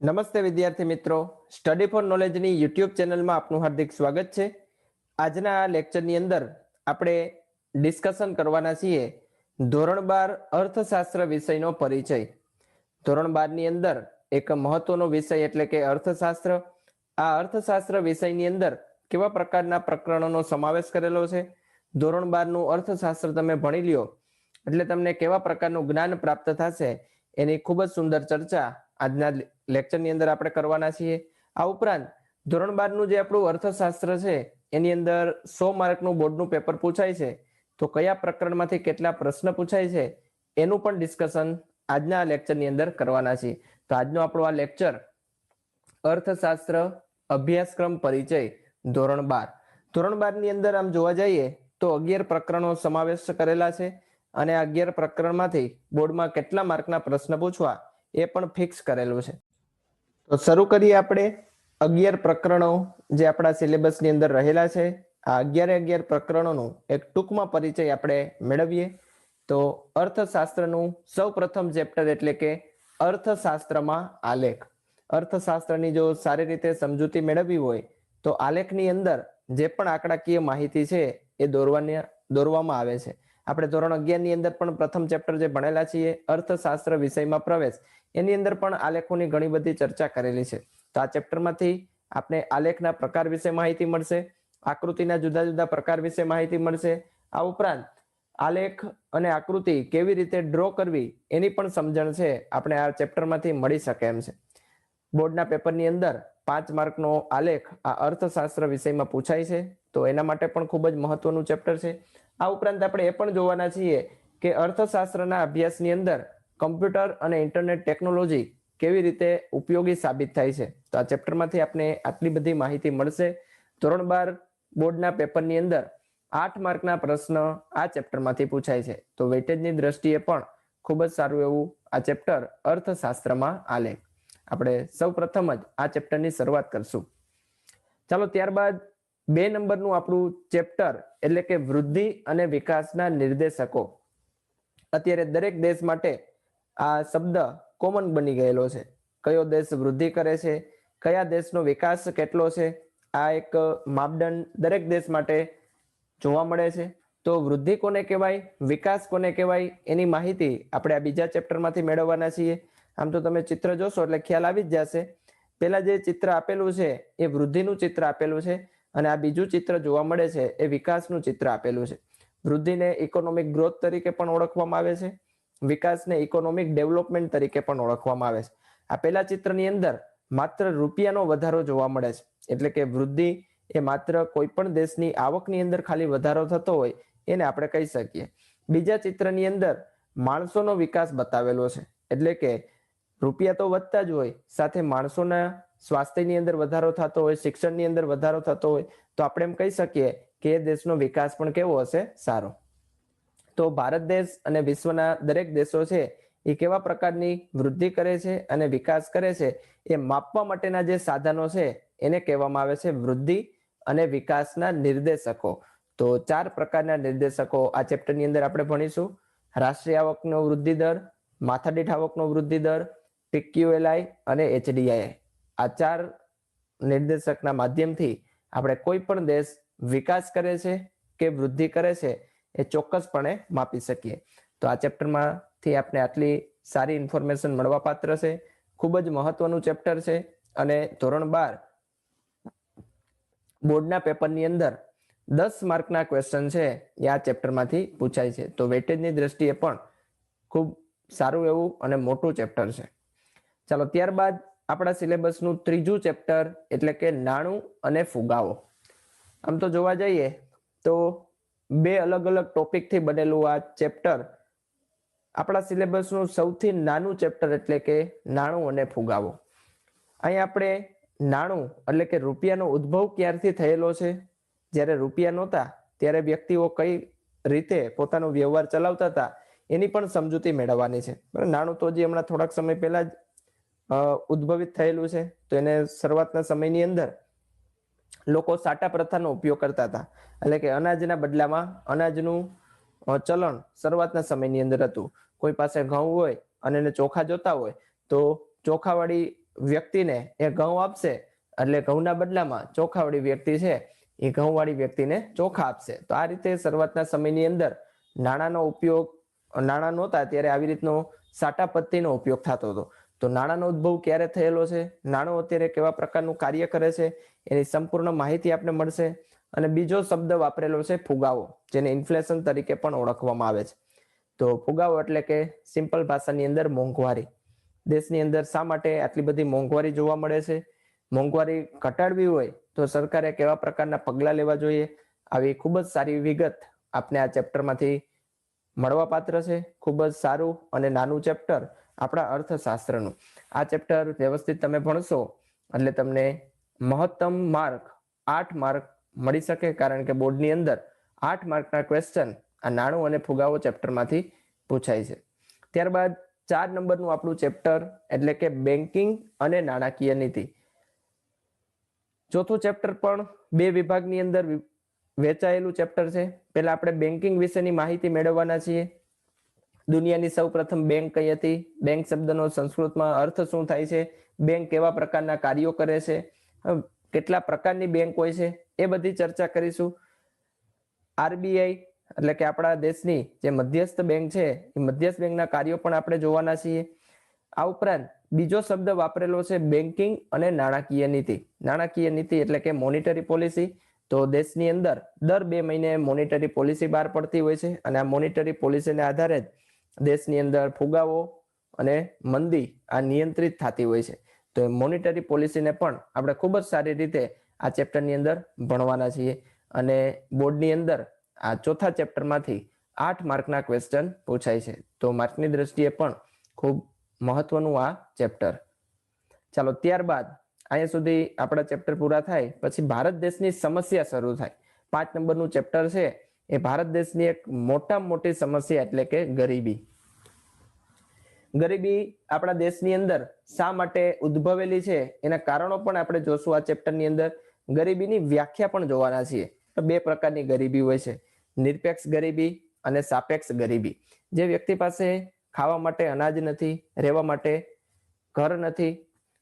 નમસ્તે વિદ્યાર્થી મિત્રો. સ્ટડી ફોર નોલેજની યુટ્યુબ ચેનલમાં આપનું હાર્દિક સ્વાગત છે. આજના આ લેક્ચરની અંદર આપણે ડિસ્કશન કરવાના છીએ ધોરણ બાર અર્થશાસ્ત્ર વિષયનો પરિચય. ધોરણ બારની અંદર એક મહત્વનો વિષય એટલે કે અર્થશાસ્ત્ર. આ અર્થશાસ્ત્ર વિષયની અંદર કેવા પ્રકારના પ્રકરણોનો સમાવેશ કરેલો છે? ધોરણ બારનું અર્થશાસ્ત્ર તમે ભણી લ્યો. એટલે તમને કેવા પ્રકારનું જ્ઞાન પ્રાપ્ત થશે એની ખૂબ જ સુંદર ચર્ચા આજના લેક્ચરની અંદર આપણે કરવાના છીએ. આ ઉપરાંત, ધોરણ બારનું જે આપણું અર્થશાસ્ત્ર છે, એની અંદર સો માર્કનું બોર્ડનું પેપર પૂછાય છે. તો કયા પ્રકરણમાંથી કેટલા પ્રશ્ન પૂછાય છે, એનું પણ ડિસ્કશન આજના લેક્ચરની અંદર કરવાના છીએ. તો આજનો આપણો આ લેક્ચર અર્થશાસ્ત્ર અભ્યાસક્રમ પરિચય, ધોરણ બાર. ધોરણ બારની અંદર આમ જોવા જઈએ, તો અગિયાર પ્રકરણો સમાવેશ કરેલા છે. અને અગિયાર પ્રકરણમાંથી બોર્ડમાં કેટલા માર્કના પ્રશ્ન પૂછવા એ પણ ફિક્સ કરેલું છે. તો શરૂ કરીએ આપણે અગિયાર પ્રકરણો જે આપણા સિલેબસની અંદર રહેલા છે. આ અગિયારે અગિયાર પ્રકરણોનું એક ટૂંકમાં પરિચય આપણે મેળવીએ. તો અર્થશાસ્ત્રનું સૌ પ્રથમ ચેપ્ટર એટલે કે અર્થશાસ્ત્રમાં આલેખ. અર્થશાસ્ત્રની જો સારી રીતે સમજૂતી મેળવવી હોય, તો આલેખની અંદર જે પણ આંકડાકીય માહિતી છે એ દોરવાની દોરવામાં આવે છે. આપણે ધોરણ અગિયારની અંદર પણ પ્રથમ ચેપ્ટર જે ભણેલા છીએ, અર્થશાસ્ત્ર વિષયમાં પ્રવેશ, એની અંદર પણ આલેખોની ઘણી બધી ચર્ચા કરેલી છે. તો આ ચેપ્ટરમાંથી આપણે આલેખના પ્રકાર વિશે માહિતી મળશે, આકૃતિના જુદા જુદા પ્રકાર વિશે માહિતી મળશે. આ ઉપરાંત આલેખ અને આકૃતિ કેવી રીતે ડ્રો કરવી એની પણ સમજણ છે, આપણે આ ચેપ્ટરમાંથી મળી શકે એમ છે. બોર્ડના પેપરની અંદર પાંચ માર્કનો આલેખ આ અર્થશાસ્ત્ર વિષયમાં પૂછાય છે, તો એના માટે પણ ખૂબ જ મહત્વનું ચેપ્ટર છે. આ ઉપરાંત આપણે એ પણ જોવાના છીએ કે અર્થશાસ્ત્રના અભ્યાસની અંદર કમ્પ્યુટર અને ઇન્ટરનેટ ટેકનોલોજી કેવી રીતે ઉપયોગી સાબિત થાય છે. તો આ ચેપ્ટરમાંથી આપણે આટલી બધી માહિતી મળશે. ધોરણ બાર બોર્ડના પેપરની અંદર આઠ માર્કના પ્રશ્ન આ ચેપ્ટરમાંથી પૂછાય છે. તો વેટેજની દ્રષ્ટિએ પણ ખૂબ જ સારું એવું આ ચેપ્ટર અર્થશાસ્ત્રમાં આલેખ આપણે સૌ પ્રથમ જ આ ચેપ્ટરની શરૂઆત કરશું. ચાલો ત્યારબાદ બે નંબરનું આપણું ચેપ્ટર એટલે કે વૃદ્ધિ અને વિકાસના નિર્દેશકો. અત્યારે દરેક દેશ માટે આ શબ્દ કોમન બની ગયેલો છે. કયો દેશ વૃદ્ધિ કરે છે? કયા દેશનો વિકાસ કેટલો છે? આ એક માપદંડ દરેક દેશ માટે જોવા મળે છે. તો વૃદ્ધિ કોને કહેવાય? વિકાસ કોને કહેવાય? એની માહિતી આપણે આ બીજા ચેપ્ટરમાંથી મેળવવાના છીએ. આમ તો તમે ચિત્ર જોશો એટલે ખ્યાલ આવી જ જશે. પેલા જે ચિત્ર આપેલું છે એ વૃદ્ધિનું ચિત્ર આપેલું છે. અને આ બીજું ચિત્ર જોવા મળે છે એ વિકાસનું ચિત્ર આપેલું છે. વૃદ્ધિને ઇકોનોમિક ગ્રોથ તરીકે પણ ઓળખવામાં આવે છે. વિકાસને ઇકોનોમિક ડેવલપમેન્ટ તરીકે પણ ઓળખવામાં આવે છે. આ પેલા ચિત્રની અંદર માત્ર રૂપિયાનો વધારો જોવા મળે છે. એટલે કે વૃદ્ધિ એ માત્ર કોઈ પણ દેશની આવકની અંદર ખાલી વધારો થતો હોય એને આપણે કહી શકીએ. બીજા ચિત્રની અંદર માણસોનો વિકાસ બતાવેલો છે. એટલે કે રૂપિયા તો વધતા જ હોય, સાથે માણસોના સ્વાસ્થ્યની અંદર વધારો થતો હોય, શિક્ષણની અંદર વધારો થતો હોય, તો આપણે એમ કહી શકીએ કે દેશનો વિકાસ પણ કેવો હશે? સારો. તો ભારત દેશ અને વિશ્વના દરેક દેશો છે, એ કેવા પ્રકારની વૃદ્ધિ કરે છે અને વિકાસ કરે છે, એ માપવા માટેના જે સાધનો છે, એને કહેવામાં આવે છે વૃદ્ધિ અને વિકાસના નિર્દેશકો. તો ચાર પ્રકારના નિર્દેશકો આ ચેપ્ટરની અંદર આપણે ભણીશું. રાષ્ટ્રીય આવકનો વૃદ્ધિ દર, માથાદીઠ આવકનો વૃદ્ધિ દર પીક્યુએલઆઈ અને એચડીઆઈ આ ચાર નિર્દેશકના માધ્યમથી આપણે કોઈ પણ દેશ વિકાસ કરે છે કે વૃદ્ધિ કરે છે એ ચોક્કસપણે માપી શકીએ. તો આ ચેપ્ટરમાંથી આપણે આટલી સારી ઇન્ફોર્મેશન મળવા પાત્ર છે. ખૂબ જ મહત્વનું ચેપ્ટર છે અને ધોરણ બાર બોર્ડના પેપરની અંદર દસ માર્કના ક્વેશ્ચન છે એ આ ચેપ્ટરમાંથી પૂછાય છે. તો વેટેજની દ્રષ્ટિએ પણ ખૂબ સારું એવું અને મોટું ચેપ્ટર છે. ચાલો, ત્યારબાદ આપણા સિલેબસનું ત્રીજું ચેપ્ટર એટલે કે નાણું અને ફુગાવો. આમ તો જોવા જઈએ તો બે અલગ અલગ ટોપિકથી બનેલું આ ચેપ્ટર આપણા સિલેબસનું સૌથી નાનું ચેપ્ટર એટલે કે નાણું અને ફુગાવો. અહીં આપણે નાણું એટલે કે રૂપિયાનો ઉદ્ભવ ક્યારથી થયેલો છે? જ્યારે રૂપિયા નહોતા, ત્યારે વ્યક્તિઓ કઈ રીતે પોતાનો વ્યવહાર ચલાવતા હતા, એની પણ સમજૂતી મેળવવાની છે. નાણું તો હજી હમણાં થોડાક સમય પહેલા જ ઉદ્ભવિત થયેલું છે. તો એને શરૂઆતના સમયની અંદર લોકો સાટા પ્રથાનો ઉપયોગ કરતા હતા. એટલે કે અનાજના બદલામાં અનાજનું ચલણ શરૂઆતના સમયની અંદર હતું. કોઈ પાસે ઘઉં હોય અને એને ચોખા જોતા હોય, તો ચોખાવાળી વ્યક્તિને એ ઘઉં આપશે. એટલે ઘઉંના બદલામાં ચોખાવાળી વ્યક્તિ છે, એ ઘઉંવાળી વ્યક્તિને ચોખા આપશે. તો આ રીતે શરૂઆતના સમયની અંદર નાણાંનો ઉપયોગ, નાણાં નહોતા, ત્યારે આવી રીતનો સાટા પત્તીનો ઉપયોગ થતો હતો. તો નાણાંનો ઉદ્ભવ ક્યારે થયેલો છે? નાણું અત્યારે કેવા પ્રકારનું કાર્ય કરે છે? એની સંપૂર્ણ માહિતી આપણે મળશે. અને બીજો શબ્દ વાપરેલો છે ફુગાવો, જેને ઇન્ફ્લેશન તરીકે પણ ઓળખવામાં આવે છે. તો ફુગાવો એટલે કે સિમ્પલ ભાષાની અંદર મોંઘવારી. દેશની અંદર શા માટે આટલી બધી મોંઘવારી જોવા મળે છે? મોંઘવારી ઘટાડવી હોય તો સરકારે કેવા પ્રકારના પગલાં લેવા જોઈએ? આવી ખૂબ જ સારી વિગત આપને આ ચેપ્ટરમાંથી મળવા પાત્ર છે. ખૂબ જ સારું અને નાનું ચેપ્ટર આપણા અર્થશાસ્ત્રનું. આ ચેપ્ટર વ્યવસ્થિત તમે ભણશો એટલે તમને મહત્તમ માર્ક આઠ માર્ક મળી શકે કારણ કે બોર્ડની અંદર આઠ માર્કના ક્વેશ્ચન આ નાણું અને ફુગાવો ચેપ્ટરમાંથી પૂછાય છે. ત્યારબાદ ચાર નંબરનું આપણું ચેપ્ટર એટલે કે બેન્કિંગ અને નાણાકીય નીતિ. ચોથું ચેપ્ટર પણ બે વિભાગની અંદર વેચાયેલું ચેપ્ટર છે. પહેલા આપણે બેન્કિંગ વિશેની માહિતી મેળવવાના છીએ. દુનિયાની સૌ પ્રથમ બેંક કઈ હતી? બેંક શબ્દનો સંસ્કૃતમાં અર્થ શું થાય છે? બેંક કેવા પ્રકારના કાર્યો કરે છે? કેટલા પ્રકારની બેંક હોય છે? એ બધી ચર્ચા કરીશું. આરબીઆઈ, એટલે કે આપણા દેશની જે મધ્યસ્થ બેંક છે, એ મધ્યસ્થ બેંકના કાર્યો પણ આપણે જોવાના છીએ. આ ઉપરાંત બીજો શબ્દ વાપરેલો છે બેન્કિંગ અને નાણાકીય નીતિ. નાણાકીય નીતિ એટલે કે મોનિટરી પોલિસી તો દેશની અંદર દર બે મહિને મોનિટરી પોલિસી બહાર પડતી હોય છે અને આ મોનિટરી પોલિસીને આધારે જ દેશની અંદર ફુગાવો અને મંદી આ નિયંત્રિત થતી હોય છે. તો એ મોનિટરી પોલિસીને પણ આપણે ખૂબ જ સારી રીતે આ ચેપ્ટરની અંદર ભણવાના છીએ. અને બોર્ડની અંદર આ ચોથા ચેપ્ટરમાંથી આઠ માર્કના ક્વેશ્ચન પૂછાય છે. તો માર્કની દ્રષ્ટિએ પણ ખૂબ મહત્વનું આ ચેપ્ટર ચાલો, ત્યારબાદ અહીંયા સુધી આપણા ચેપ્ટર પૂરા થાય, પછી ભારત દેશની સમસ્યા શરૂ થાય. પાંચ નંબરનું ચેપ્ટર છે, એ ભારત દેશની એક મોટા મોટી સમસ્યા એટલે કે ગરીબી. ગરીબી આપણા દેશની અંદર શા માટે ઉદ્ભવેલી છે? એના કારણો પણ આપણે જોશું આ ચેપ્ટરની અંદર. ગરીબીની વ્યાખ્યા પણ જોવાના છીએ. તો બે પ્રકારની ગરીબી હોય છે. નિરપેક્ષ ગરીબી અને સાપેક્ષ ગરીબી. જે વ્યક્તિ પાસે ખાવા માટે અનાજ નથી, રહેવા માટે ઘર નથી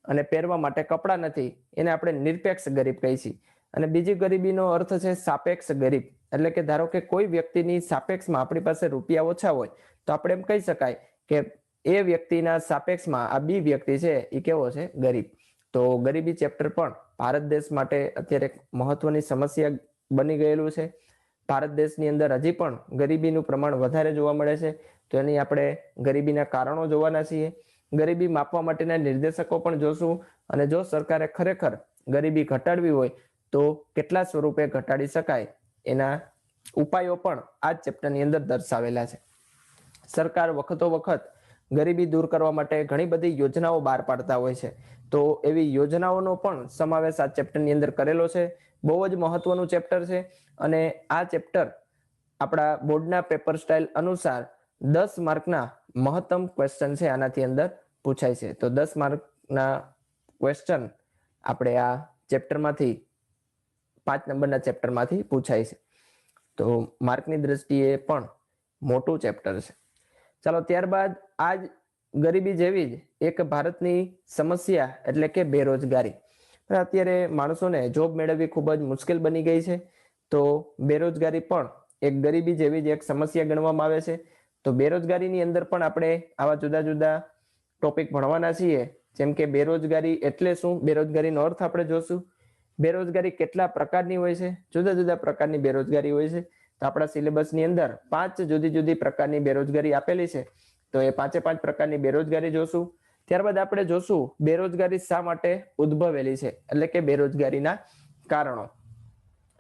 અને પહેરવા માટે કપડાં નથી, એને આપણે નિરપેક્ષ ગરીબ કહી છીએ. અને બીજી ગરીબીનો અર્થ છે સાપેક્ષ ગરીબ. એટલે કે ધારો કે કોઈ વ્યક્તિની સાપેક્ષમાં આપણી પાસે રૂપિયા ઓછા હોય, તો આપણે એમ કહી શકાય કે એ વ્યક્તિના સાપેક્ષમાં આ બી વ્યક્તિ છે એ કેવો છે? ગરીબ. તો ગરીબી ચેપ્ટર પણ ભારત દેશ માટે અત્યારે મહત્વની સમસ્યા બની ગયેલું છે. ભારત દેશની અંદર હજી પણ ગરીબીનું પ્રમાણ વધારે જોવા મળે છે. તો એની આપણે ગરીબીના કારણો જોવાના છીએ. ગરીબી માપવા માટેના નિર્દેશકો પણ જોશું. અને જો સરકારે ખરેખર ગરીબી ઘટાડવી હોય, તો કેટલા સ્વરૂપે ઘટાડી શકાય? એના ઉપાયો પણ આ ચેપ્ટરની અંદર દર્શાવેલા છે. સરકાર વખતો વખત ગરીબી દૂર કરવા માટે ઘણી બધી યોજનાઓ બહાર પાડતા હોય છે. તો એવી યોજનાઓનો પણ સમાવેશ આ ચેપ્ટરની અંદર કરેલો છે. બહુ જ મહત્વનું ચેપ્ટર છે અને આ ચેપ્ટર આપણા બોર્ડના પેપર સ્ટાઇલ અનુસાર દસ માર્કના મહત્તમ ક્વેશ્ચન છે આનાથી અંદર પૂછાય છે. તો દસ માર્કના ક્વેશ્ચન આપણે આ ચેપ્ટરમાંથી પાંચ નંબરના ચેપ્ટરમાંથી પૂછાય છે. તો માર્કની દ્રષ્ટિએ પણ મોટું ચેપ્ટર છે. ચાલો ત્યારબાદ આ જ ગરીબી જેવી જ એક ભારતની સમસ્યા એટલે કે બેરોજગારી. અત્યારે માણસોને જોબ મેળવવી ખૂબ જ મુશ્કેલ બની ગઈ છે. તો બેરોજગારી પણ એક ગરીબી જેવી જ એક સમસ્યા ગણવામાં આવે છે. તો બેરોજગારીની અંદર પણ આપણે આવા જુદા જુદા ટોપિક ભણવાના છીએ. જેમ કે બેરોજગારી એટલે શું? બેરોજગારીનો અર્થ આપણે જોશું. બેરોજગારી કેટલા પ્રકારની હોય છે? જુદા જુદા પ્રકારની બેરોજગારી હોય છે. આપણા સિલેબસની અંદર પાંચ જુદી જુદી પ્રકારની બેરોજગારી આપેલી છે. તો એ પાંચે પાંચ પ્રકારની બેરોજગારી જોશું. ત્યારબાદ આપણે જોશું બેરોજગારી શા માટે ઉદ્ભવેલી છે? એટલે કે બેરોજગારીના કારણો.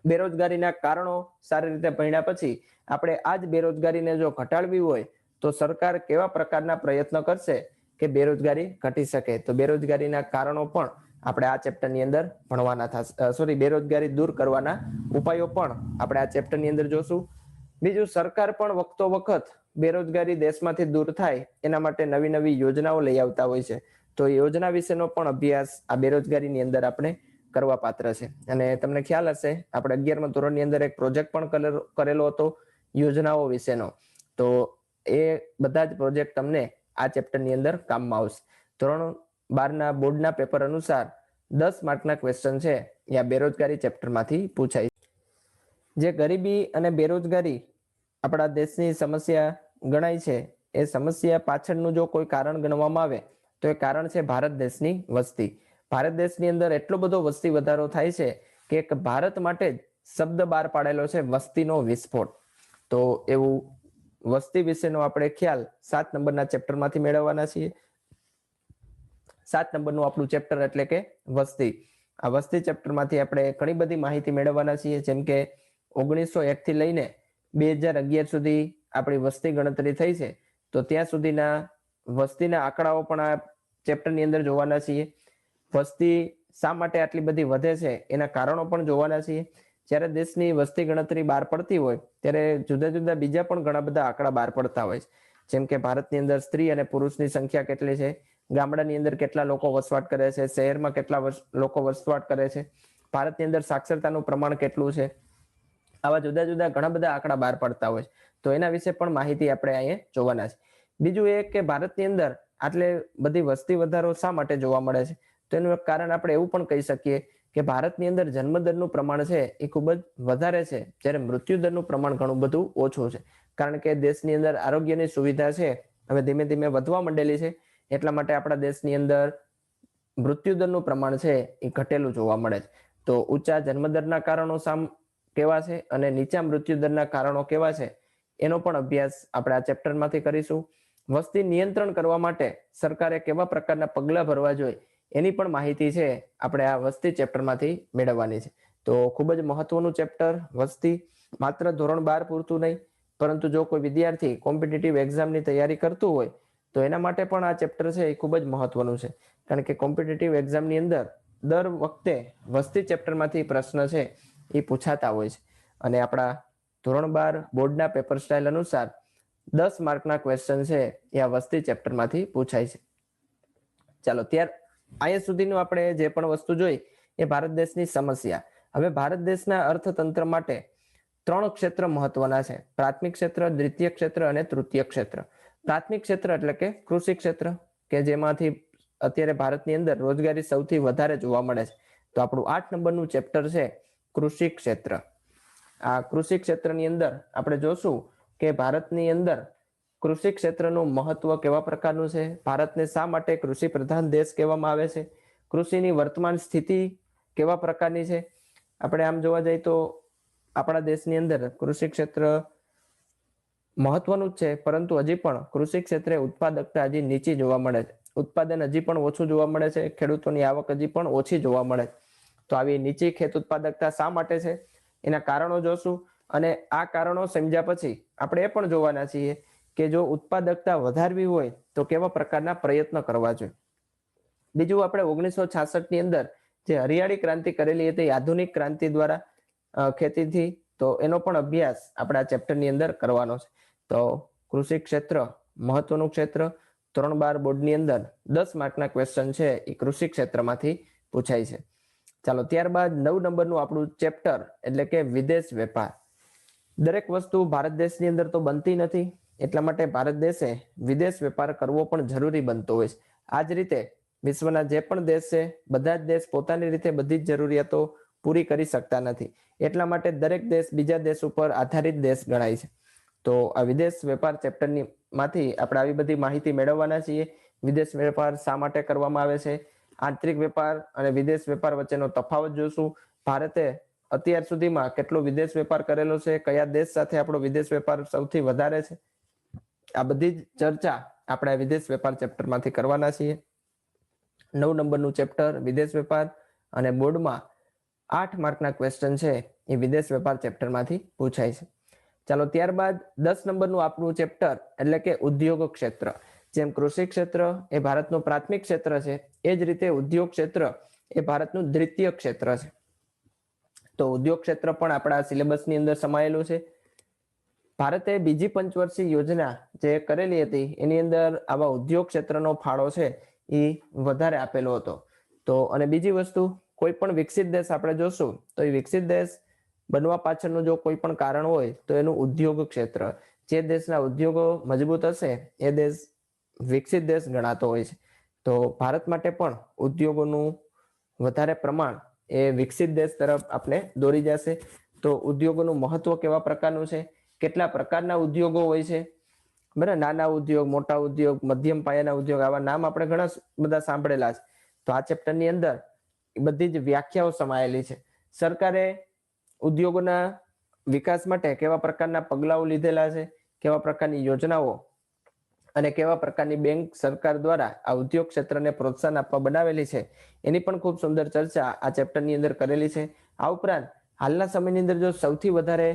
બેરોજગારીના કારણો સારી રીતે ભણ્યા પછી આપણે આ જ બેરોજગારીને જો ઘટાડવી હોય તો સરકાર કેવા પ્રકારના પ્રયત્ન કરશે કે બેરોજગારી ઘટી શકે? તો બેરોજગારીના કારણો પણ આપણે આ ચેપ્ટરની અંદર ભણવાના થશે સોરી બેરોજગારી દૂર કરવાના ઉપાયો પણ આપણે આ ચેપ્ટરની અંદર જોશું. બીજું, સરકાર પણ વખતો વખત બેરોજગારી દેશમાંથી દૂર થાય એના માટે નવી નવી યોજનાઓ લઈ આવતા હોય છે. તો યોજના વિશેનો પણ અભ્યાસ આ બેરોજગારીની અંદર આપણે કરવા પાત્ર છે. અને તમને ખ્યાલ હશે, આપણે અગિયારમા ધોરણની અંદર એક પ્રોજેક્ટ પણ કરેલો હતો, યોજનાઓ વિશેનો. તો એ બધા જ પ્રોજેક્ટ તમને આ ચેપ્ટરની અંદર કામમાં આવશે. ધોરણ બારના બોર્ડના પેપર અનુસાર દસ માર્કના ક્વેશ્ચન છે. એ બેરોજગારી ચેપ્ટરમાંથી પૂછાય. જે ગરીબી અને બેરોજગારી આપણા દેશની સમસ્યા ગણાય છે, એ સમસ્યા પાછળનું જો કોઈ કારણ ગણવામાં આવે, તો એ કારણ છે ભારત દેશની વસ્તી. ભારત દેશની અંદર એટલો બધો વસ્તી વધારો થાય છે કે એક ભારત માટે જ શબ્દ બહાર પાડેલો છે વસ્તીનો વિસ્ફોટ. તો એવું વસ્તી વિશેનો આપણે ખ્યાલ સાત નંબરના ચેપ્ટરમાંથી મેળવવાના છીએ. સાત નંબરનું આપણું ચેપ્ટર એટલે કે વસ્તી. આ વસ્તી ચેપ્ટરમાંથી આપણે ઘણી બધી માહિતી મેળવવાના છીએ, જેમ કે ઓગણીસો એક થી લઈને બે હજાર અગિયાર સુધી આપણી વસ્તી ગણતરી થઈ છે. તો ત્યાં સુધીના વસ્તીના આંકડાઓ પણ આ ચેપ્ટરની અંદર જોવાના છીએ. વસ્તી શા માટે આટલી બધી વધે છે? એના કારણો પણ જોવાના છીએ. જ્યારે દેશની વસ્તી ગણતરી બહાર પડતી હોય, ત્યારે જુદા જુદા બીજા પણ ઘણા બધા આંકડા બહાર પડતા હોય છે. જેમ કે ભારતની અંદર સ્ત્રી અને પુરુષની સંખ્યા કેટલી છે? ગામડાની અંદર કેટલા લોકો વસવાટ કરે છે, શહેરમાં કેટલા લોકો વસવાટ કરે છે, ભારતની અંદર સાક્ષરતાનું પ્રમાણ કેટલું છે, આવા જુદા જુદા ઘણા બધા આંકડા બહાર પડતા હોય છે. તો એના વિશે પણ માહિતી આપણે અહીંયા જોવાના છે. બીજું એ કે ભારતની અંદર આટલે બધી વસ્તી વધારો શા માટે જોવા મળે છે? તો એનું એક કારણ આપણે એવું પણ કહી શકીએ કે ભારતની અંદર જન્મદરનું પ્રમાણ છે એ ખૂબ જ વધારે છે, જ્યારે મૃત્યુદરનું પ્રમાણ ઘણું બધું ઓછું છે. કારણ કે દેશની અંદર આરોગ્યની સુવિધા છે, હવે ધીમે ધીમે વધવા માંડેલી છે. એટલા માટે આપણા દેશની અંદર મૃત્યુદરનું પ્રમાણ છે એ ઘટેલું જોવા મળે છે. તો ઊંચા જન્મદરના કારણો સામ કેવા છે અને નીચા મૃત્યુદરના કારણો કેવા છે એનો પણ અભ્યાસ આપણે આ ચેપ્ટરમાંથી કરીશું. વસ્તી નિયંત્રણ કરવા માટે સરકારે કેવા પ્રકારના પગલાં ભરવા જોઈએ એની પણ માહિતી છે આપણે આ વસ્તી ચેપ્ટરમાંથી મેળવવાની છે. તો ખૂબ જ મહત્વનું ચેપ્ટર વસ્તી માત્ર ધોરણ બાર પૂરતું નહીં પરંતુ જો કોઈ વિદ્યાર્થી કોમ્પિટિટિવ એક્ઝામની તૈયારી કરતું હોય તો એના માટે પણ આ ચેપ્ટર છે એ ખૂબ જ મહત્વનું છે. કારણ કે કોમ્પિટિટિવ એક્ઝામની અંદર દર વખતે વસ્તી ચેપ્ટરમાંથી પ્રશ્ન છે એ પૂછાતા હોય છે. અને આપણા ધોરણ બાર બોર્ડના પેપર સ્ટાઇલ અનુસાર દસ માર્કના ક્વેશ્ચન છે એ આ વસ્તી ચેપ્ટરમાંથી પૂછાય છે. ચાલો, ત્યાર અહીંયા સુધીનું આપણે જે પણ વસ્તુ જોઈ એ ભારત દેશની સમસ્યા. હવે ભારત દેશના અર્થતંત્ર માટે ત્રણ ક્ષેત્ર મહત્વના છે. પ્રાથમિક ક્ષેત્ર, દ્વિતીય ક્ષેત્ર અને તૃતીય ક્ષેત્ર. પ્રાથમિક ક્ષેત્ર એટલે કે કૃષિ ક્ષેત્ર, કે જેમાંથી અત્યારે ભારતની અંદર રોજગારી સૌથી વધારે જોવા મળે છે. તો આપણું આઠ નંબરનું ચેપ્ટર છે કૃષિ ક્ષેત્ર. આ કૃષિ ક્ષેત્રની અંદર આપણે જોશું કે ભારતની અંદર કૃષિ ક્ષેત્રનું મહત્વ કેવા પ્રકારનું છે, ભારતને શા માટે કૃષિ પ્રધાન દેશ કહેવામાં આવે છે, કૃષિની વર્તમાન સ્થિતિ કેવા પ્રકારની છે. આપણે આમ જોવા જઈએ તો આપણા દેશની અંદર કૃષિ ક્ષેત્ર મહત્વનું છે, પરંતુ હજી પણ કૃષિ ક્ષેત્રે ઉત્પાદકતા હજી નીચી જોવા મળે છે. ઉત્પાદન હજી પણ ઓછું જોવા મળે છે, ખેડૂતોની આવક હજી પણ ઓછી જોવા મળે તો આવી નીચી ખેત ઉત્પાદકતા શા માટે છે? એના કારણો જોશું અને આ કારણો સમજ્યા પછી આપણે એ પણ જોવાના છીએ કે જો ઉત્પાદકતા વધારવી હોય તો કેવા પ્રકારના પ્રયત્ન કરવા જોઈએ. બીજું આપણે ઓગણીસો છાસઠની અંદર જે હરિયાળી ક્રાંતિ કરેલી હતી, આધુનિક ક્રાંતિ દ્વારા ખેતીથી, તો એનો પણ અભ્યાસ આપણે આ ચેપ્ટરની અંદર કરવાનો છે. તો કૃષિ ક્ષેત્ર, મહત્વનું ક્ષેત્ર ધોરણ બાર બોર્ડની અંદર દસ માર્કના ક્વેશ્ચન છે, એ કૃષિ ક્ષેત્રમાંથી પૂછાય છે. ચાલો, ત્યારબાદ નવ નંબરનું આપણું ચેપ્ટર એટલે કે વિદેશ વેપાર. દરેક વસ્તુ ભારત દેશની અંદર તો બનતી નથી, એટલા માટે ભારત દેશે વિદેશ વેપાર કરવો પણ જરૂરી બનતો હોય છે. આ જ રીતે વિશ્વના જે પણ દેશ છે, બધા જ દેશ પોતાની રીતે બધી જ જરૂરિયાતો પૂરી કરી શકતા નથી. એટલા માટે દરેક દેશ બીજા દેશ ઉપર આધારિત દેશ ગણાય છે. તો આ વિદેશ વેપાર ચેપ્ટરની માંથી આપણે આવી બધી માહિતી મેળવવાના છીએ. વિદેશ વેપાર શા માટે કરવામાં આવે છે? આંતરિક વેપાર અને વિદેશ વેપાર વચ્ચેનો તફાવત જોશું. ભારતે અત્યાર સુધીમાં કેટલો વિદેશ વેપાર કરેલો છે? કયા દેશ સાથે આપણો વિદેશ વેપાર સૌથી વધારે છે? આ બધી જ ચર્ચા આપણે વિદેશ વેપાર ચેપ્ટરમાંથી કરવાના છીએ. નવ નંબરનું ચેપ્ટર વિદેશ વેપાર અને બોર્ડમાં આઠ માર્કના ક્વેશ્ચન છે. એ વિદેશ વેપાર ચેપ્ટરમાંથી પૂછાય છે. ચાલો ત્યારબાદ દસ નંબરનું આપણું ચેપ્ટર એટલે કે ઉદ્યોગ ક્ષેત્ર. જેમ કૃષિ ક્ષેત્ર એ ભારતનું પ્રાથમિક ક્ષેત્ર છે, એ જ રીતે ઉદ્યોગ ક્ષેત્ર એ ભારતનું દ્વિતીય ક્ષેત્ર છે. તો ઉદ્યોગ ક્ષેત્ર પણ આપણા સિલેબસની અંદર સમાયેલું છે. ભારતે બીજી પંચવર્ષીય યોજના જે કરેલી હતી, એની અંદર આવા ઉદ્યોગ ક્ષેત્રનો ફાળો છે, એ વધારે આપેલો હતો. તો અને બીજી વસ્તુ, કોઈ પણ વિકસિત દેશ આપણે જોશું, તો એ વિકસિત દેશ બનવા પાછળનું જો કોઈ પણ કારણ હોય, તો એનું ઉદ્યોગ ક્ષેત્ર. જે દેશના ઉદ્યોગો મજબૂત હશે, એ દેશ વિકસિત દેશ ગણાતો હોય છે. તો ભારત માટે પણ ઉદ્યોગોનું વધારે પ્રમાણ એ વિકસિત દેશ તરફ આપણે દોરી જશે. તો ઉદ્યોગોનું મહત્વ કેવા પ્રકારનું છે? કેટલા પ્રકારના ઉદ્યોગો હોય છે? બરાબર, નાના ઉદ્યોગ, મોટા ઉદ્યોગ, મધ્યમ પાયાના ઉદ્યોગ, આવા નામ આપણે ઘણા બધા સાંભળેલા છે. તો આ ચેપ્ટરની અંદર બધી જ વ્યાખ્યાઓ સમાયેલી છે. સરકારે ઉદ્યોગોના વિકાસ માટે કેવા પ્રકારના પગલાઓ લીધેલા છે, કેવા પ્રકારની યોજનાઓ અને કેવા પ્રકારની બેંક સરકાર દ્વારા આ ઉદ્યોગ ક્ષેત્રને પ્રોત્સાહન આપવા બનાવેલી છે, એની પણ ખૂબ સુંદર ચર્ચા આ ચેપ્ટરની અંદર કરેલી છે. આ ઉપરાંત, હાલના સમયની અંદર જો સૌથી વધારે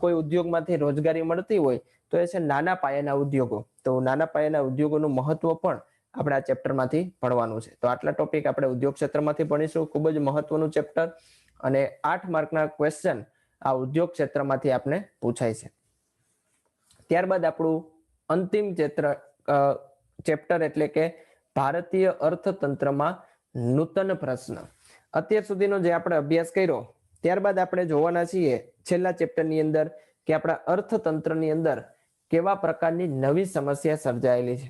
કોઈ ઉદ્યોગમાંથી રોજગારી મળતી હોય, તો એ છે નાના પાયાના ઉદ્યોગો. તો નાના પાયાના ઉદ્યોગોનું મહત્વ પણ આપણે આ ચેપ્ટરમાંથી ભણવાનું છે. તો આટલા ટોપિક આપણે ઉદ્યોગ ક્ષેત્રમાંથી ભણીશું. ખૂબ જ મહત્વનું ચેપ્ટર. અને આઠ માર્કના ક્વેશ્ચન આ ઉદ્યોગ ક્ષેત્રમાંથી આપણે પૂછાય છે. ત્યારબાદ આપણું અંતિમ ચેત્ર ચેપ્ટર એટલે કે ભારતીય અર્થતંત્રમાં નૂતન પ્રશ્ન. અત્યાર સુધીનો જે આપણે અભ્યાસ કર્યો, ત્યારબાદ આપણે જોવાના છીએ છેલ્લા ચેપ્ટરની અંદર કે આપણા અર્થતંત્રની અંદર કેવા પ્રકારની નવી સમસ્યા સર્જાયેલી છે.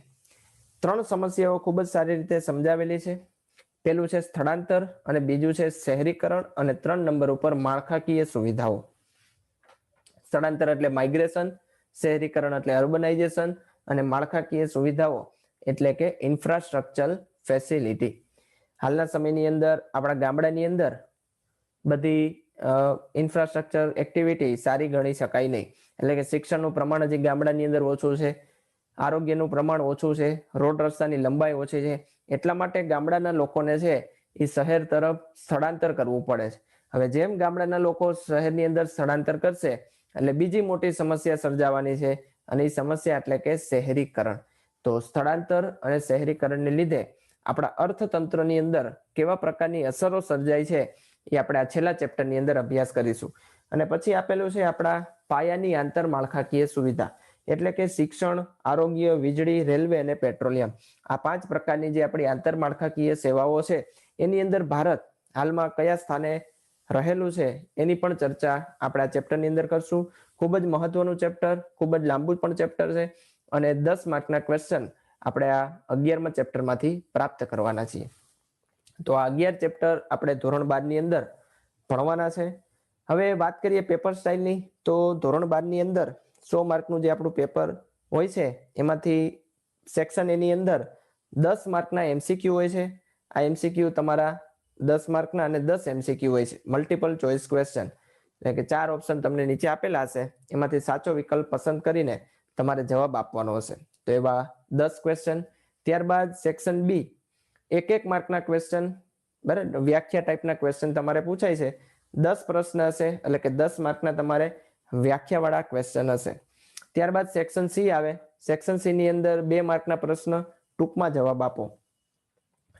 ત્રણ સમસ્યાઓ ખૂબ જ સારી રીતે સમજાવેલી છે. પેલું છે સ્થળાંતર અને બીજું છે શહેરીકરણ અને ત્રણ નંબર ઉપર માળખાકીય સુવિધાઓ. સ્થળાંતર એટલે માઇગ્રેશન શહેરીકરણ એટલે અર્બનાઇઝેશન અને માળખાકીય સુવિધાઓ એટલે કે ઇન્ફ્રાસ્ટ્રક્ચર ફેસિલિટી હાલના સમયની અંદર આપણા ગામડાની અંદર બધી ઇન્ફ્રાસ્ટ્રક્ચર એક્ટિવિટી સારી ગણી શકાય નહીં. એટલે કે શિક્ષણનું પ્રમાણ હજી ગામડાની અંદર ઓછું છે. આરોગ્યનું પ્રમાણ ઓછું છે, રોડ રસ્તાની લંબાઈ ઓછી છે. એટલા માટે ગામડાના લોકોને છે એ શહેર તરફ સ્થળાંતર કરવું પડે છે. હવે જેમ ગામડાના લોકો શહેરની અંદર સ્થળાંતર કરશે, એટલે બીજી મોટી સમસ્યા સર્જાવાની છે અને એ સમસ્યા એટલે કે શહેરીકરણ. તો સ્થળાંતર અને શહેરીકરણને લીધે આપણા અર્થતંત્રની અંદર કેવા પ્રકારની અસરો સર્જાય છે એ આપણે આ છેલ્લા ચેપ્ટરની અંદર અભ્યાસ કરીશું. અને પછી આપેલું છે આપણા પાયાની આંતર માળખાકીય સુવિધા. એટલે કે શિક્ષણ, આરોગ્ય, વીજળી, રેલવે અને પેટ્રોલિયમ. આ પાંચ પ્રકારની જે આપણી આંતરમાળખાકીય સેવાઓ છે, એની અંદર ભારત હાલમાં કયા સ્થાને રહેલું છે, એની પણ ચર્ચા આપણે આ ચેપ્ટરની અંદર કરશું. ખૂબ જ મહત્વનું ચેપ્ટર, ખૂબ જ લાંબુ પણ ચેપ્ટર છે અને દસ માર્કના ક્વેશ્ચન આપણે આ અગિયારમાં ચેપ્ટરમાંથી પ્રાપ્ત કરવાના છીએ. તો આ અગિયાર ચેપ્ટર આપણે ધોરણ બારની અંદર ભણવાના છે. હવે વાત કરીએ પેપર સ્ટાઇલની, તો ધોરણ બારની અંદર સો માર્કનું જે આપણું પેપર હોય છે, એમાંથી સેક્શન એની અંદર દસ માર્કના એમસીક્યુ હોય છે. આ એમસીક્યુ તમારા દસ માર્કના અને દસ એમસીક્યુ હોય છે. મલ્ટિપલ ચોઇસ ક્વેશ્ચન એટલે કે ચાર ઓપ્શન તમને નીચે આપેલા હશે. એમાંથી સાચો વિકલ્પ પસંદ કરીને તમારે જવાબ આપવાનો હશે. તો એવા દસ ક્વેશ્ચન ત્યારબાદ સેક્શન બી એક એક માર્કના ક્વેશ્ચન બરાબર? વ્યાખ્યા ટાઈપના ક્વેશ્ચન તમારે પૂછાય છે. દસ પ્રશ્ન હશે, એટલે કે દસ માર્કના તમારે વ્યાખ્યાવાળા ક્વેશ્ચન હશે. ત્યારબાદ સેક્શન સી આવે. સેક્શન સી ની અંદર બે માર્કના પ્રશ્ન, ટૂંકમાં જવાબ આપો.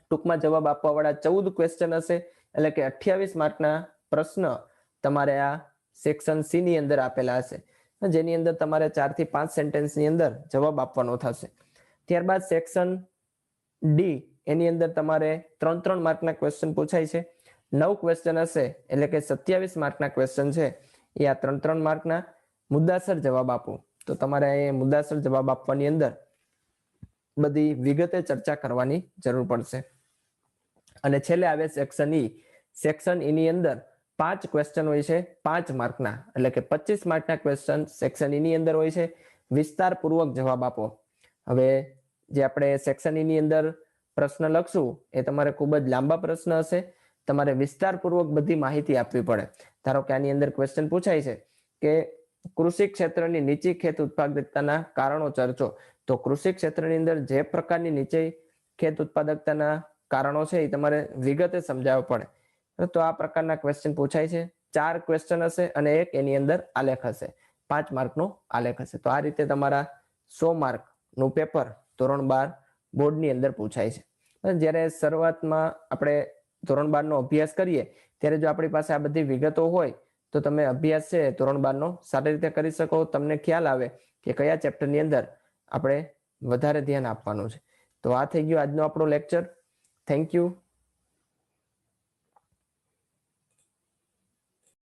ટૂંકમાં જવાબ આપવા વાળા ચૌદ ક્વેશ્ચન હશે. એટલે કે અઠ્યાવીસ માર્કના પ્રશ્ન તમારે આ સેક્શન સી ની અંદર આપેલા હશે. જેની અંદર તમારે ચારથી પાંચ સેન્ટેન્સની અંદર જવાબ આપવાનો થશે. ત્યારબાદ સેક્શન ડી એની અંદર તમારે ત્રણ ત્રણ માર્કના ક્વેશ્ચન પૂછાય છે. નવ ક્વેશ્ચન હશે. એટલે કે સત્યાવીસ માર્કના ક્વેશ્ચન છે. એ આ ત્રણ ત્રણ માર્કના મુદ્દાસર જવાબ આપો. તો તમારે એ મુદ્દાસર જવાબ આપવાની અંદર બધી વિગતે ચર્ચા કરવાની જરૂર પડશે. અને છેલ્લે આવે સેક્શન ઈ સેક્શન ઈની અંદર પાંચ ક્વેશ્ચન હોય છે, પાંચ માર્કના. એટલે કે પચીસ માર્કના ક્વેશ્ચન સેક્શન ઈની અંદર હોય છે. વિસ્તારપૂર્વક જવાબ આપો. હવે જે આપણે સેક્શન ઈની અંદર પ્રશ્ન લખશું, એ તમારે ખૂબ જ લાંબા પ્રશ્ન હશે. તમારે વિસ્તારપૂર્વક બધી માહિતી આપવી પડે. ધારો કે આની અંદર ક્વેશ્ચન પૂછાય છે કે કૃષિ ક્ષેત્રની નીચી ખેત ઉત્પાદકતાના કારણો ચર્ચો. તો કૃષિ ક્ષેત્રની અંદર જે પ્રકારની નીચે ખેત ઉત્પાદકતાના કારણો છે એ તમારે વિગતે સમજાવવા પડે. તો આ પ્રકારના ક્વેશ્ચન પૂછાય છે. ચાર ક્વેશ્ચન હશે અને એક એની અંદર આલેખ હશે. પાંચ માર્કનો આલેખ હશે. તો આ રીતે તમારા સો માર્કનું પેપર ધોરણ બાર બોર્ડની અંદર પૂછાય છે. જ્યારે શરૂઆતમાં આપણે ધોરણ બાર નો અભ્યાસ કરીએ, ત્યારે જો આપણી પાસે આ બધી વિગતો હોય, તો તમે અભ્યાસ છે ધોરણ બાર નો સારી રીતે કરી શકો. તમને ખ્યાલ આવે કે કયા ચેપ્ટરની અંદર આપણે વધારે ધ્યાન આપવાનું છે. તો આ થઈ ગયું આજનો આપણો લેક્ચર. Thank you